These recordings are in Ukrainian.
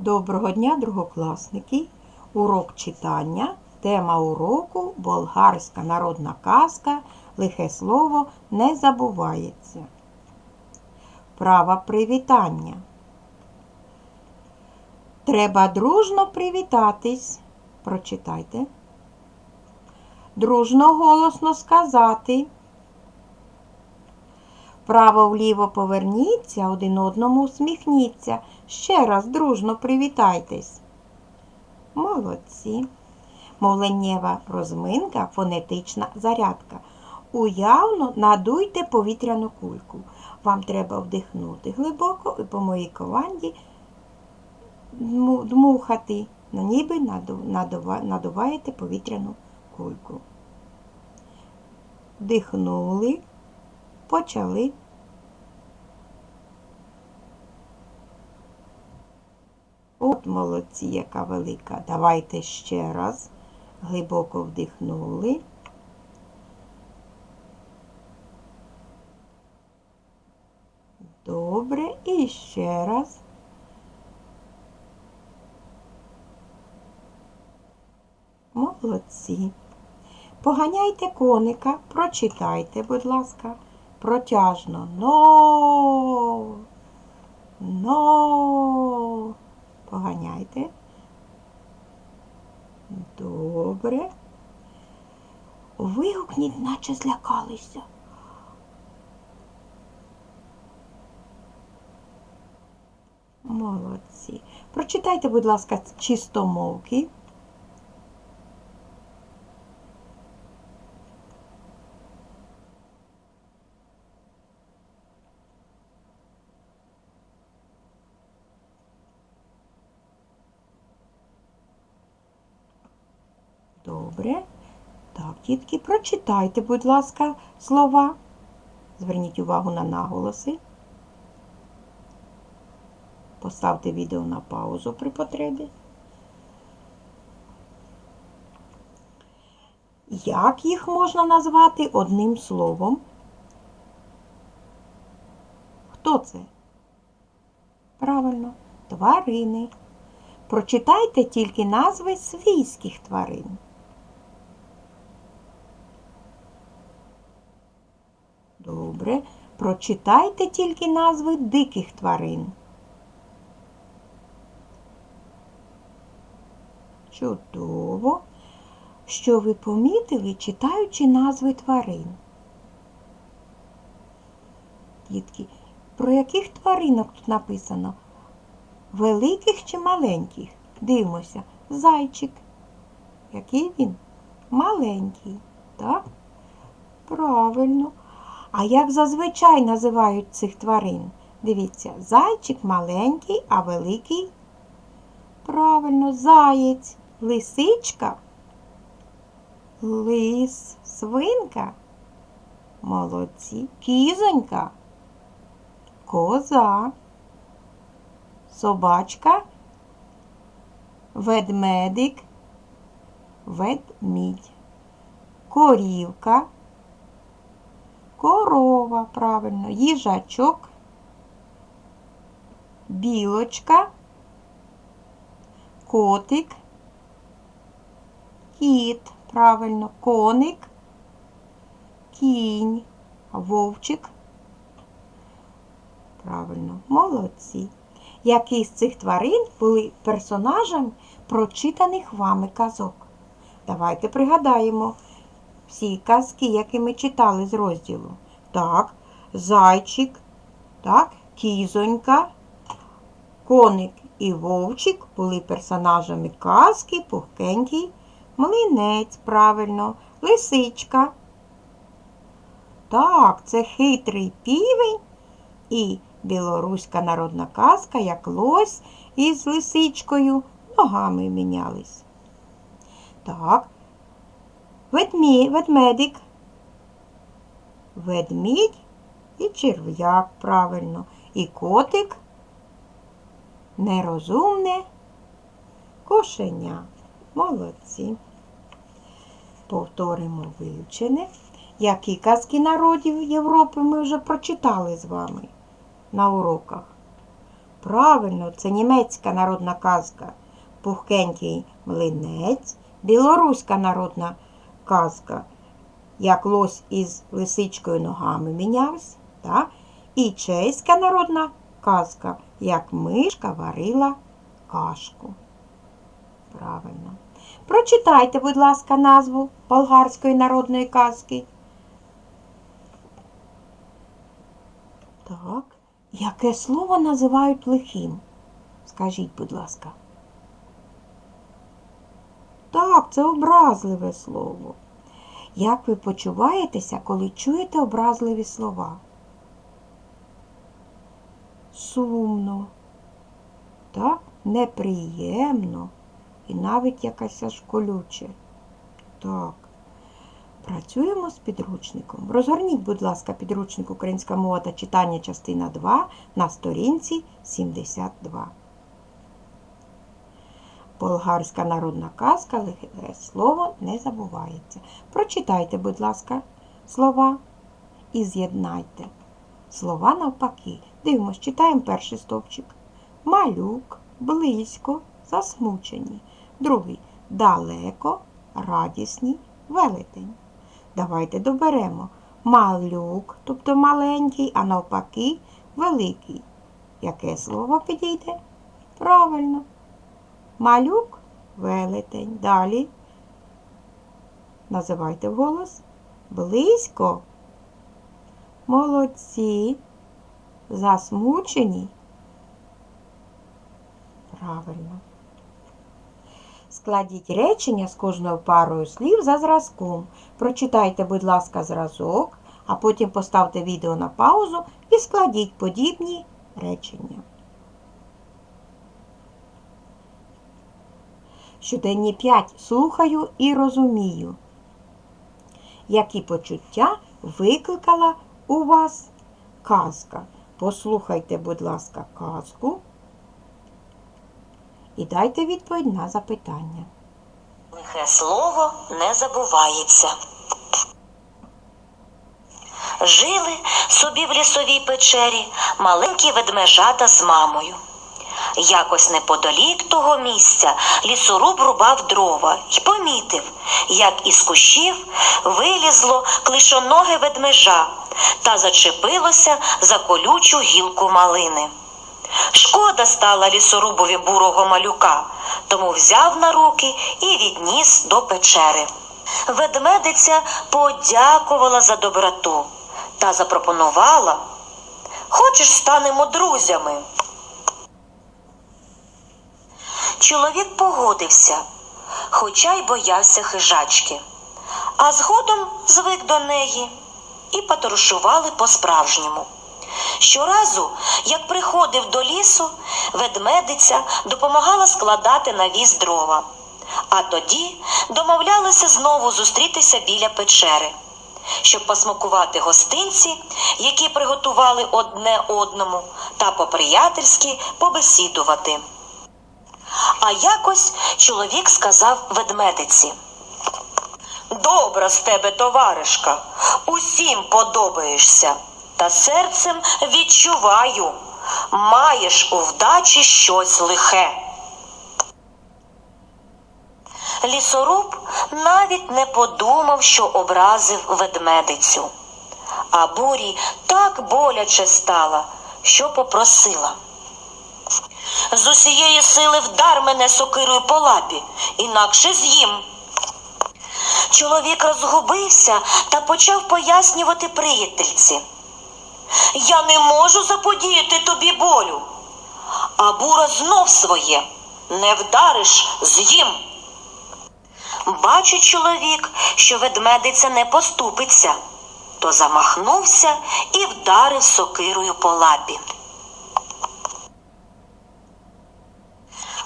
Доброго дня, другокласники! Урок читання. Тема уроку болгарська народна казка. Лихе слово не забувається. Право привітання. Треба дружно привітатись. Прочитайте. Дружно голосно сказати. Право вліво поверніться, один одному усміхніться. Ще раз дружно привітайтесь. Молодці. Мовленнєва розминка, фонетична зарядка. Уявно надуйте повітряну кульку. Вам треба вдихнути глибоко і по моїй команді дмухати. Ніби надуваєте повітряну кульку. Вдихнули, почали. От молодці, яка велика. Давайте ще раз. Глибоко вдихнули. Добре. І ще раз. Молодці. Поганяйте коника, прочитайте, будь ласка, протяжно. Но. Но. Поганяйте. Добре. Вигукніть, наче злякалися. Молодці. Прочитайте, будь ласка, чистомовки. Добре. Так, дітки, прочитайте, будь ласка, слова. Зверніть увагу на наголоси. Поставте відео на паузу при потребі. Як їх можна назвати одним словом? Хто це? Правильно, тварини. Прочитайте тільки назви свійських тварин. Добре. Прочитайте тільки назви диких тварин. Чудово. Що ви помітили, читаючи назви тварин? Дітки, про яких тваринок тут написано? Великих чи маленьких? Дивимося. Зайчик. Який він? Маленький. Так? Правильно. А як зазвичай називають цих тварин? Дивіться, зайчик маленький, а великий. Правильно, заєць, лисичка, лис, свинка. Молодці, кізонька, коза, собачка, ведмедик, ведмідь, корівка, корова, правильно, їжачок, білочка, котик, кіт, правильно, коник, кінь, вовчик. Правильно, молодці. Які з цих тварин були персонажами прочитаних вами казок? Давайте пригадаємо всі казки, які ми читали з розділу. Так, зайчик, так, кізонька, коник і вовчик були персонажами казки, пухкенький, млинець, правильно, лисичка. Так, це хитрий півень і білоруська народна казка, як лось із лисичкою ногами мінялись. Так, ведмі, ведмедик, ведмідь і черв'як, правильно, і котик нерозумне кошеня. Молодці. Повторимо вивчене. Які казки народів Європи ми вже прочитали з вами на уроках. Правильно, це німецька народна казка. Пухкенький млинець, білоруська народна казка, як лось із лисичкою ногами мінявся, так? і чеська народна казка, як мишка варила кашку. Правильно. Прочитайте, будь ласка, назву болгарської народної казки. Так. Яке слово називають лихим? Скажіть, будь ласка. Так, це образливе слово. Як ви почуваєтеся, коли чуєте образливі слова? Сумно, так, неприємно і навіть якась аж колюче. Так. Працюємо з підручником. Розгорніть, будь ласка, підручник Українська мова та читання частина 2 на сторінці 72. Болгарська народна казка слово не забувається. Прочитайте, будь ласка, слова і з'єднайте. Слова навпаки. Дивимось, читаємо перший стовпчик. Малюк, близько, засмучені. Другий далеко, радісні, велетень. Давайте доберемо малюк, тобто маленький, а навпаки великий. Яке слово підійде? Правильно. Малюк велетень. Далі. Називайте вголос. Близько. Молодці. Засмучені. Правильно. Складіть речення з кожною парою слів за зразком. Прочитайте, будь ласка, зразок, а потім поставте відео на паузу і складіть подібні речення. Щоденні 5. Слухаю і розумію. Які почуття викликала у вас казка? Послухайте, будь ласка, казку і дайте відповідь на запитання. Лихе слово не забувається. Жили собі в лісовій печері маленькі ведмежата з мамою. Якось неподалік того місця лісоруб рубав дрова й помітив, як із кущів вилізло клишоноге ведмежа та зачепилося за колючу гілку малини. Шкода стала лісорубові бурого малюка, тому взяв на руки і відніс до печери. Ведмедиця подякувала за доброту та запропонувала Хочеш, станемо друзями. Чоловік погодився, хоча й боявся хижачки, а згодом звик до неї і патрушували по-справжньому. Щоразу, як приходив до лісу, ведмедиця допомагала складати на віз дрова, а тоді домовлялися знову зустрітися біля печери, щоб посмакувати гостинці, які приготували одне одному, та по-приятельськи побесідувати. А якось чоловік сказав ведмедиці. Добра з тебе, товаришка, усім подобаєшся, та серцем відчуваю, маєш у вдачі щось лихе. Лісоруб навіть не подумав, що образив ведмедицю. А бурі так боляче стала, що попросила. З усієї сили вдар мене сокирою по лапі, інакше з'їм. Чоловік розгубився та почав пояснювати приятельці. Я не можу заподіяти тобі болю. А бура знов своє не вдариш, з'їм. Бачить чоловік, що ведмедиця не поступиться, то замахнувся і вдарив сокирою по лапі.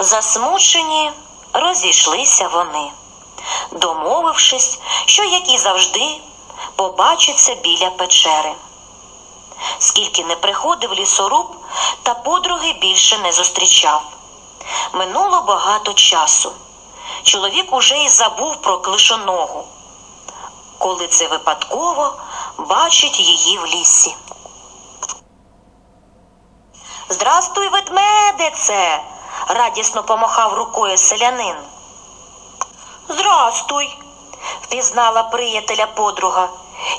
Засмучені розійшлися вони, домовившись, що, як і завжди, побачаться біля печери. Скільки не приходив лісоруб, та подруги більше не зустрічав. Минуло багато часу. Чоловік уже й забув про клишоногу, коли це випадково бачить її в лісі. Здрастуй, ведмедице, радісно помахав рукою селянин. Здрастуй, впізнала приятеля подруга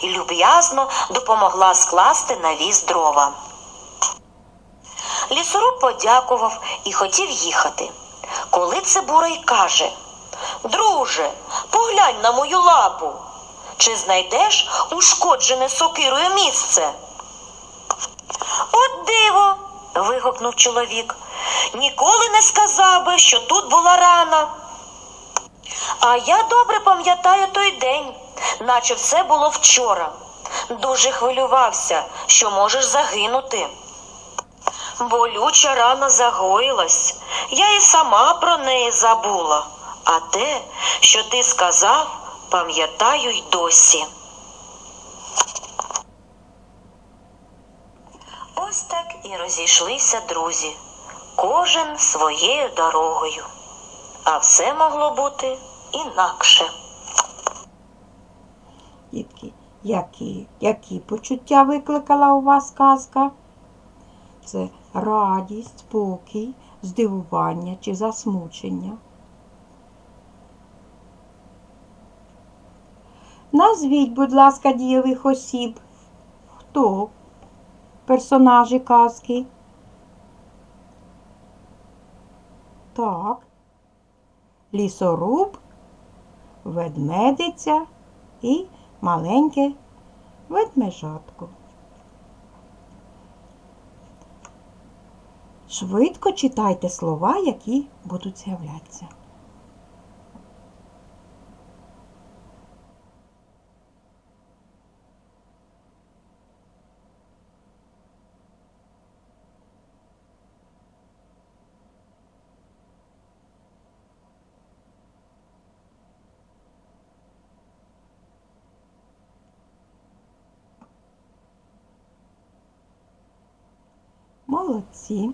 і люб'язно допомогла скласти на віз дрова. Лісоруб подякував і хотів їхати. Коли це Бурий каже Друже, поглянь на мою лапу. Чи знайдеш ушкоджене сокирою місце? От диво. вигукнув чоловік. Ніколи не сказав би, що тут була рана. А я добре пам'ятаю той день, наче все було вчора. Дуже хвилювався, що можеш загинути. Болюча рана загоїлась, я і сама про неї забула. А те, що ти сказав, пам'ятаю й досі. Ось так і розійшлися друзі, кожен своєю дорогою. А все могло бути інакше. Дітки, які, які почуття викликала у вас казка? Це радість, спокій, здивування чи засмучення. Назвіть, будь ласка, дієвих осіб. Хто? Персонажі казки? Так. Лісоруб, ведмедиця і маленьке ведмежатко. Швидко читайте слова, які будуть з'являтися. Молодці.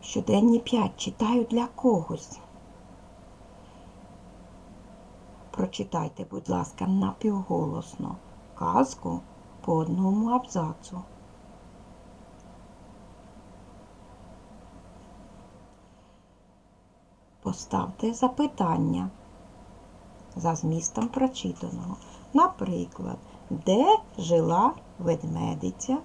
Щоденні п'ять читаю для когось. Прочитайте, будь ласка, напівголосно казку по одному абзацу. Поставте запитання за змістом прочитаного. Наприклад, де жила ведмедиця?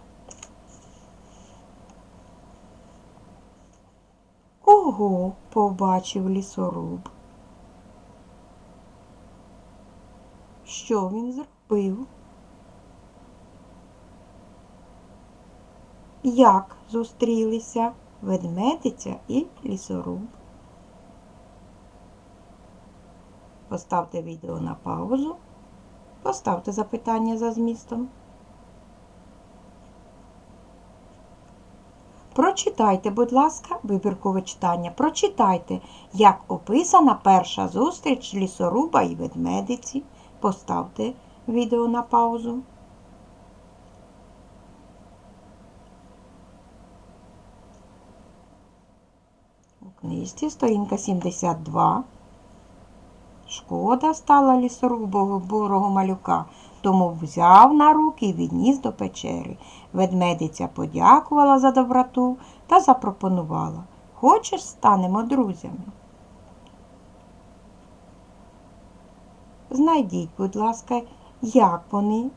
Кого побачив лісоруб? Що він зробив? Як зустрілися ведмедиця і лісоруб? Поставте відео на паузу. Поставте запитання за змістом. Прочитайте, будь ласка, вибіркове читання. Прочитайте, як описана перша зустріч лісоруба і ведмедиці. Поставте відео на паузу. У книжці сторінка 72. Шкода стала лісорубового бурого малюка, тому взяв на руки і відніс до печери. Ведмедиця подякувала за доброту та запропонувала. Хочеш, станемо друзями. Знайдіть, будь ласка, як вони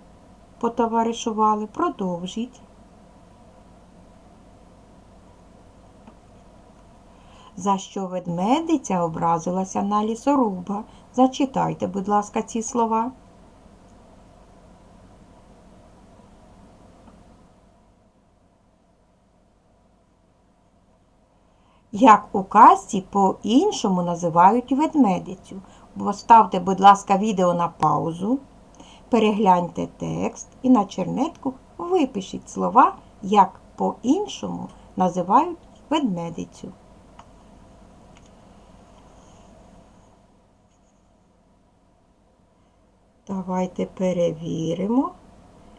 потоваришували. Продовжіть. За що ведмедиця образилася на лісоруба? Зачитайте, будь ласка, ці слова. Як у казці по-іншому називають ведмедицю. Поставте, будь ласка, відео на паузу, перегляньте текст і на чернетку випишіть слова, як по-іншому називають ведмедицю. Давайте перевіримо,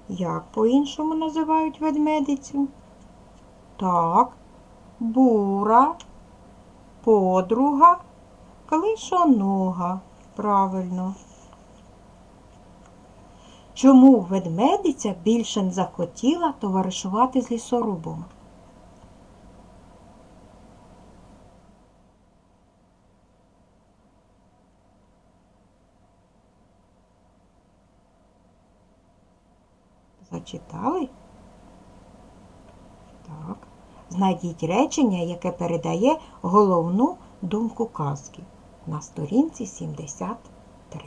як по-іншому називають ведмедицю. Так, бура, подруга, клишонога. Правильно. Чому ведмедиця більше не захотіла товаришувати з лісорубом? Зачитали? Знайдіть речення, яке передає головну думку казки на сторінці 73.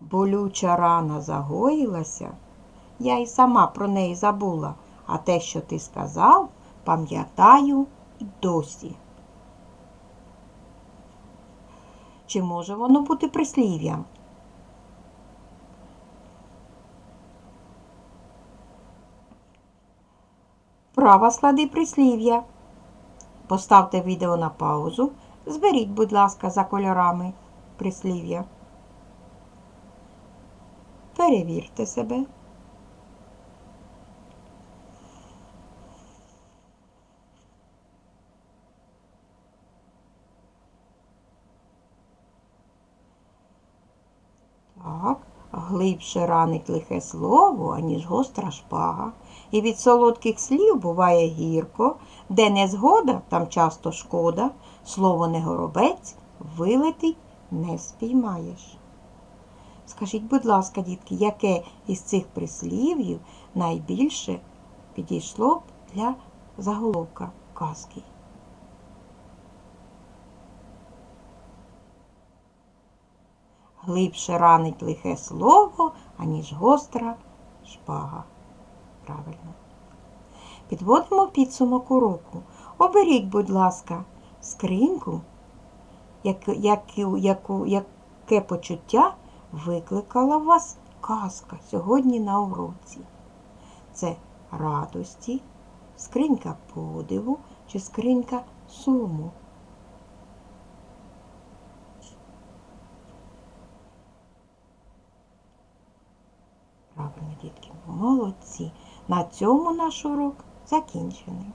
Болюча рана загоїлася. Я й сама про неї забула, а те, що ти сказав, пам'ятаю й досі. Чи може воно бути прислів'ям? Права склади прислів'я. Поставте відео на паузу. Зберіть, будь ласка, за кольорами прислів'я. Перевірте себе. Так, глибше ранить лихе слово, аніж гостра шпага. І від солодких слів буває гірко, де не згода, там часто шкода. Слово не горобець, вилетить не спіймаєш. Скажіть, будь ласка, дітки, яке із цих прислів'їв найбільше підійшло б для заголовка казки? Глибше ранить лихе слово, аніж гостра шпага. Правильно. Підводимо підсумок уроку. Оберіть, будь ласка, скриньку, як, яку, яку, яке почуття викликала вас казка сьогодні на уроці. Це радості, скринька подиву чи скринька суму. Правильно, дітки, молодці. На цьому наш урок закінчений.